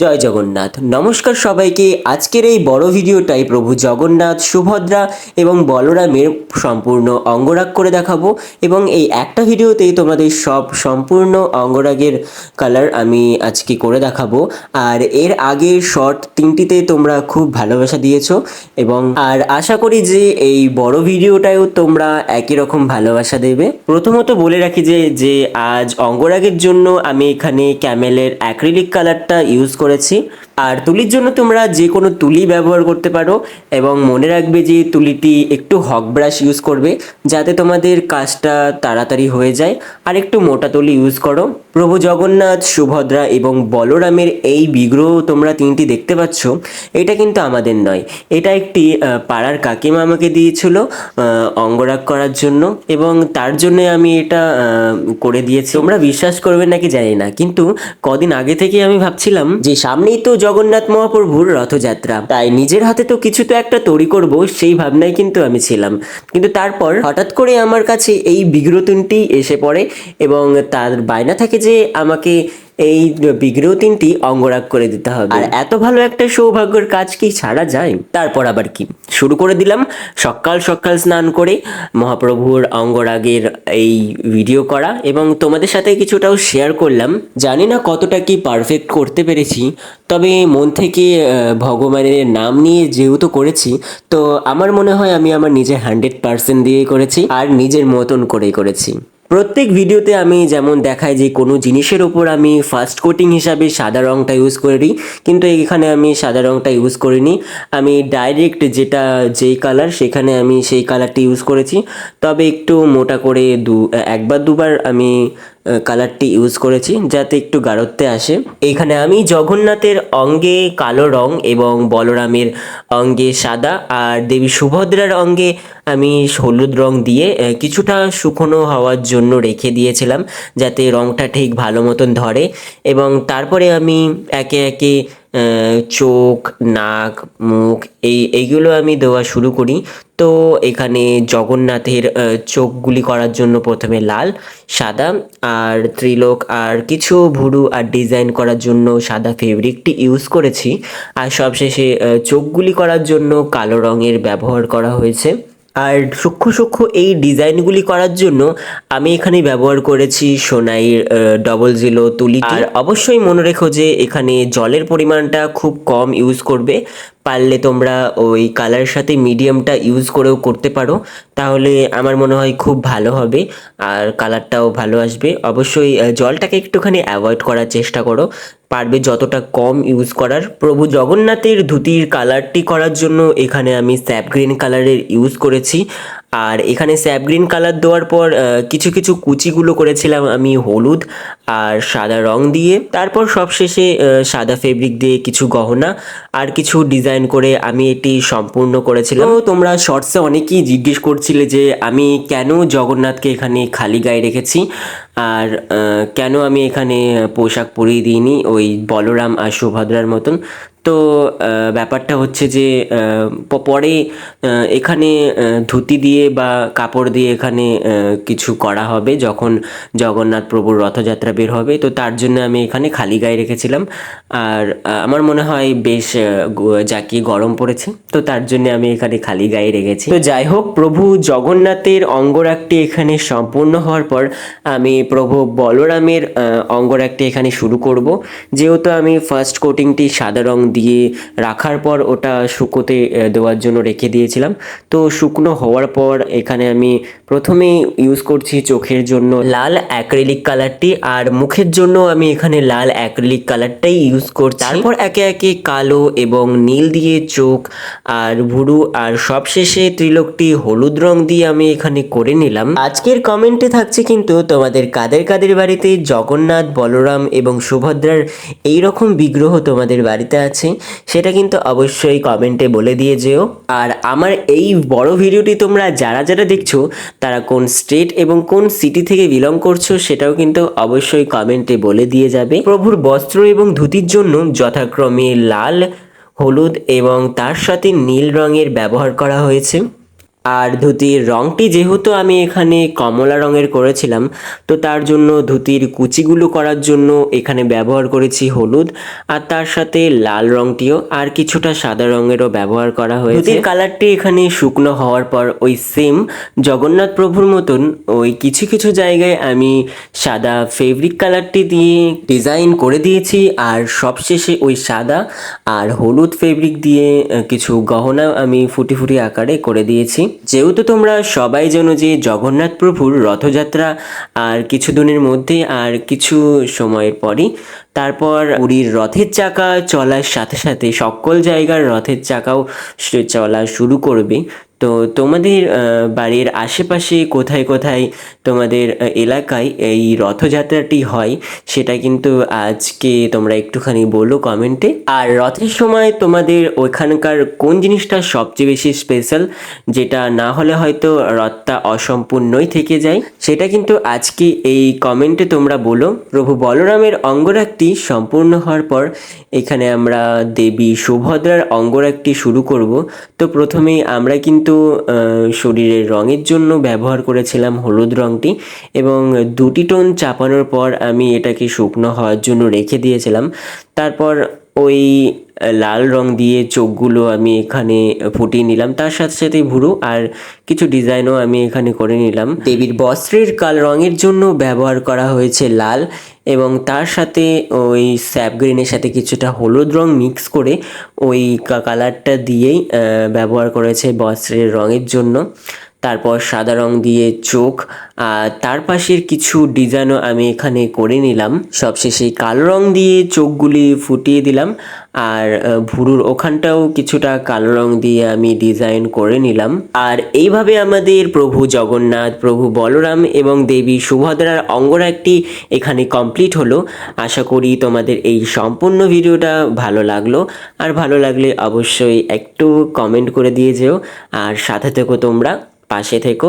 জয় জগন্নাথ। নমস্কার সবাইকে। আজকের এই বড় ভিডিওটাই প্রভু জগন্নাথ সুভদ্রা এবং বলরামের সম্পূর্ণ অঙ্গরাগ করে দেখাবো এবং এই একটা ভিডিওতেই তোমাদের সব সম্পূর্ণ অঙ্গরাগের কালার আমি আজকে করে দেখাবো। আর এর আগের শর্ট তিনটিতে তোমরা খুব ভালোবাসা দিয়েছ এবং আর আশা করি যে এই বড় ভিডিওটাও তোমরা একই রকম ভালোবাসা দেবে। প্রথমত বলে রাখি যে যে আজ অঙ্গরাগের জন্য আমি এখানে ক্যামেলের অ্যাক্রিলিক কালারটা ইউজ করেছি। আর তুলির জন্য তোমরা যে কোনো তুলি ব্যবহার করতে পারো এবং মনে রাখবে যে তুলিটি একটু হক ব্রাশ ইউজ করবে যাতে তোমাদের কাজটা তাড়াতাড়ি হয়ে যায়। আর একটু মোটা তুলি ইউজ করো। প্রভু জগন্নাথ, সুভদ্রা এবং বলরামের এই বিগ্রহ তোমরা তিনটি দেখতে পাচ্ছ। এটা কিন্তু আমাদের নয়। এটা একটি পাড়ার কাকিমা আমাকে দিয়েছিল অঙ্গরাগ করার জন্য এবং তার জন্য আমি এটা করে দিয়েছি। তোমরা বিশ্বাস করবে নাকি জানি না। কিন্তু কদিন আগে থেকে আমি ভাবছিলাম যে সামনেই তো জগন্নাথ মহাপ্রভুর রথযাত্রা। তাই নিজের হাতে তো কিছু তো একটা তৈরি করব, সেই ভাবনায় কিন্তু আমি ছিলাম। কিন্তু তারপর হঠাৎ করে আমার কাছে এই বিগ্রতনটি এসে পড়ে এবং তার বায়না থাকে যে আমাকে এই বিগ্রহ তিনটি অঙ্গরাগ করে দিতে হবে। আর এত ভালো একটা সৌভাগ্যের কাজ কি ছাড়া যায়? তারপর আবার কি? শুরু করে দিলাম। সকাল সকাল স্নান করে মহাপ্রভুর অঙ্গরাগের এই ভিডিও করা এবং তোমাদের সাথে কিছুটাও শেয়ার করলাম। জানি না কতটা কি পারফেক্ট করতে পেরেছি, তবে মন থেকে ভগবানের নাম নিয়ে যেহেতু করেছি, তো আমার মনে হয় আমি আমার নিজের হান্ড্রেড পার্সেন্ট দিয়ে করেছি আর নিজের মতন করেই করেছি। প্রত্যেক ভিডিওতে আমি যেমন দেখাই যে কোনো জিনিসের ওপর আমি ফার্স্ট কোটিং হিসাবে সাদা রঙটা ইউজ করি কিন্তু এখানে আমি সাদা রঙটা ইউজ করিনি। আমি ডাইরেক্ট যেটা, যেই কালার সেখানে আমি সেই কালারটি ইউজ করেছি। তবে একটু মোটা করে দু, একবার দুবার আমি কালারটি ইউজ করেছি যাতে একটু গাঢ়ত্বে আসে। এখানে আমি জগন্নাথের অঙ্গে কালো রং এবং বলরামের অঙ্গে সাদা আর দেবী সুভদ্রার অঙ্গে আমি হলুদ রং দিয়ে কিছুটা শুকনো হওয়ার জন্য রেখে দিয়েছিলাম যাতে রংটা ঠিক ভালো মতন ধরে এবং তারপরে আমি একে একে চোখ, নাক, মুখ, এই, এইগুলো আমি দেওয়া শুরু করি। তো এখানে জগন্নাথের চোখগুলি করার জন্য প্রথমে লাল, সাদা আর ত্রিলোক আর কিছু ভুরু আর ডিজাইন করার জন্য সাদা ফেব্রিকটি ইউজ করেছি। আর সবশেষে চোখগুলি করার জন্য কালো রঙের ব্যবহার করা হয়েছে। আর সূক্ষ্ম সূক্ষ্ম এই ডিজাইনগুলি করার জন্য আমি এখানে ব্যবহার করেছি সোনাইয়ের ডবল জিলো তুলি আর অবশ্যই মনে রেখো যে এখানে জলের পরিমাণটা খুব কম ইউজ করবে। পারলে তোমরা ওই কালারের সাথে মিডিয়ামটা ইউজ করেও করতে পারো। তাহলে আমার মনে হয় খুব ভালো হবে, আর কালারটাও ভালো আসবে। অবশ্যই জলটাকে একটুখানি অ্যাভয়েড করার চেষ্টা করো। পারবে যতটা কম ইউজ করার। প্রভু জগন্নাথের ধুতির কালারটি করার জন্য এখানে আমি স্যাপ গ্রিন কালারের ইউজ করেছি। আর এখানে স্যাপ গ্রিন কালার দেওয়ার পর কিছু কিছু কুচিগুলো করেছিলাম আমি হলুদ আর সাদা রং দিয়ে। তারপর সবশেষে সাদা ফেব্রিক দিয়ে কিছু গহনা আর কিছু ডিজাইন করে আমি এটি সম্পূর্ণ করেছিলাম। তোমরা শর্টসে অনেকেই জিজ্ঞেস করছিলে যে, আমি কেন জগন্নাথকে এখানে খালি গায়ে রেখেছি? আর কেন আমি এখানে পোশাক পরিয়ে দিইনি ওই বলরাম আর সুভদ্রার মতন? তো ব্যাপারটা হচ্ছে যে পরে এখানে ধুতি দিয়ে বা কাপড় দিয়ে এখানে কিছু করা হবে যখন জগন্নাথ প্রভুর রথযাত্রা বের হবে। তো তার জন্য আমি এখানে খালি গায়ে রেখেছিলাম। আর আমার মনে হয় বেশ জাঁকিয়ে গরম পড়েছে, তো তার জন্য আমি এখানে খালি গায়ে রেখেছি। তো যাই হোক, প্রভু জগন্নাথের অঙ্গরাগটি এখানে সম্পূর্ণ হওয়ার পর আমি প্রভু বলরামের অঙ্গরাগটি এখানে শুরু করব। যেহেতু আমি ফার্স্ট কোটিংটি সাদা রং দিয়ে রাখার পর ওটা শুকোতে দেওয়ার জন্য রেখে দিয়েছিলাম। তো শুকনো হওয়ার পর এখানে আমি প্রথমে ইউজ করছি চোখের জন্য লাল অ্যাক্রিলিক কালারটি আর মুখের জন্য আমি এখানে লাল অ্যাক্রিলিক কালারটাই ইউজ করছি। তারপর একে একে কালো এবং নীল দিয়ে চোখ আর ভুরু আর সবশেষে ত্রিলোকটি হলুদ রং দিয়ে আমি এখানে করে নিলাম। আজকের কমেন্টে থাকছে কিন্তু তোমাদের কাদের কাদের বাড়িতে জগন্নাথ, বলরাম এবং সুভদ্রার এই রকম বিগ্রহ তোমাদের বাড়িতে আছে? সেটা কিন্তু অবশ্যই কমেন্টে বলে দিয়ে যেও। আর আমার এই বড় ভিডিওটি তোমরা যারা যারা দেখছ, তারা কোন স্টেট এবং কোন সিটি থেকে বিলং করছ, সেটাও কিন্তু অবশ্যই কমেন্টে বলে দিয়ে যাবে। প্রভুর বস্ত্র এবং ধুতির জন্য যথাক্রমে লাল, হলুদ এবং তার সাথে নীল রঙের ব্যবহার করা হয়েছে। আর ধুতির রংটি যেহেতু আমি এখানে কমলা রঙের করেছিলাম, তো তার জন্য ধুতির কুচিগুলো করার জন্য এখানে ব্যবহার করেছি হলুদ, আর তার সাথে লাল রংটিও, আর কিছুটা সাদা রঙেরও ব্যবহার করা হয়েছে। ধুতির কালারটি এখানে শুকনো হওয়ার পর ওই সেম জগন্নাথ প্রভুর মতন ওই কিছু কিছু জায়গায় আমি সাদা ফেব্রিক কালারটি দিয়ে ডিজাইন করে দিয়েছি, আর সবশেষে ওই সাদা আর হলুদ ফেব্রিক দিয়ে কিছু গহনা আমি ফুটি ফুটি আকারে করে দিয়েছি। যেহেতু তোমরা সবাই জানো যে জগন্নাথ প্রভুর রথযাত্রা আর কিছু দিনের মধ্যে আর কিছু সময়ের পরই, তারপর পুরীর রথের চাকা চলার সাথে সাথে সকল জায়গার রথের চাকাও চলা শুরু করবে। তো তোমাদের বাড়ির আশেপাশে কোথায় কোথায় তোমাদের এলাকায় এই রথযাত্রাটি হয় সেটা কিন্তু আজকে তোমরা একটুখানি বলো কমেন্টে। আর রথের সময় তোমাদের ওখানকার কোন জিনিসটা সবচেয়ে বেশি স্পেশাল যেটা না হলে হয়তো রথটা অসম্পূর্ণই থেকে যায়, সেটা কিন্তু আজকে এই কমেন্টে তোমরা বলো। প্রভু বলরামের অঙ্গরাগটি সম্পূর্ণ হওয়ার পর এখানে আমরা দেবী সুভদ্রার অঙ্গরাগটি শুরু করব। তো প্রথমেই আমরা কিন্তু আহ, শরীরের রঙের জন্য ব্যবহার করেছিলাম হলুদ রঙটি এবং দুটি টোন চাপানোর পর আমি এটাকে শুকনো হওয়ার জন্য রেখে দিয়েছিলাম। তারপর ওই লাল রং দিয়ে চোখগুলো আমি এখানে ফুটিয়ে নিলাম। তার সাথে সাথে ভুরু আর কিছু ডিজাইনও আমি এখানে করে নিলাম। দেবীর বস্ত্রের কাল রঙের জন্য ব্যবহার করা হয়েছে লাল এবং তার সাথে ওই স্যাপ গ্রিনের সাথে কিছুটা হলুদ রং মিক্স করে ওই কালারটা দিয়েই ব্যবহার করেছে বস্ত্রের রঙের জন্য। তারপর সাদা রং দিয়ে চোখ আর তার পাশের কিছু ডিজাইনও আমি এখানে করে নিলাম। সবশেষে কালো রং দিয়ে চোখগুলি ফুটিয়ে দিলাম। আর ভুরুর ওখানটাও কিছুটা কালো রং দিয়ে আমি ডিজাইন করে নিলাম। আর এইভাবে আমাদের প্রভু জগন্নাথ, প্রভু বলরাম এবং দেবী সুভদ্রার অঙ্গরাগটি এখানে কমপ্লিট হলো। আশা করি তোমাদের এই সম্পূর্ণ ভিডিওটা ভালো লাগল। আর ভালো লাগলে অবশ্যই একটু কমেন্ট করে দিয়ে যেও। আর সাথে থেকো তোমরা। পাশে থেকো।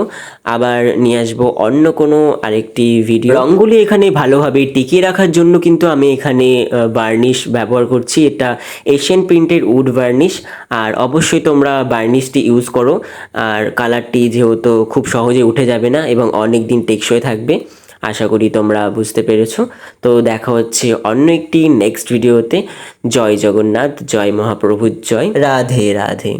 আবার নিয়ে আসব অন্য কোনো আরেকটি ভিডিও রঙগুলি এখানে ভালোভাবে টিকিয়ে রাখার জন্য কিন্তু আমি এখানে বার্নিশ ব্যবহার করছি। এটা এশিয়ান প্রিন্টের উড বার্নিশ আর অবশ্যই তোমরা বার্নিশটি ইউজ করো। আর কালারটি যেহেতু খুব সহজে উঠে যাবে না এবং অনেক দিন টেকসই থাকবে, আশা করি তোমরা বুঝতে পেরেছ। তো দেখা হচ্ছে অন্য একটি নেক্সট ভিডিওতে জয় জগন্নাথ, জয় মহাপ্রভুর জয় রাধে রাধে।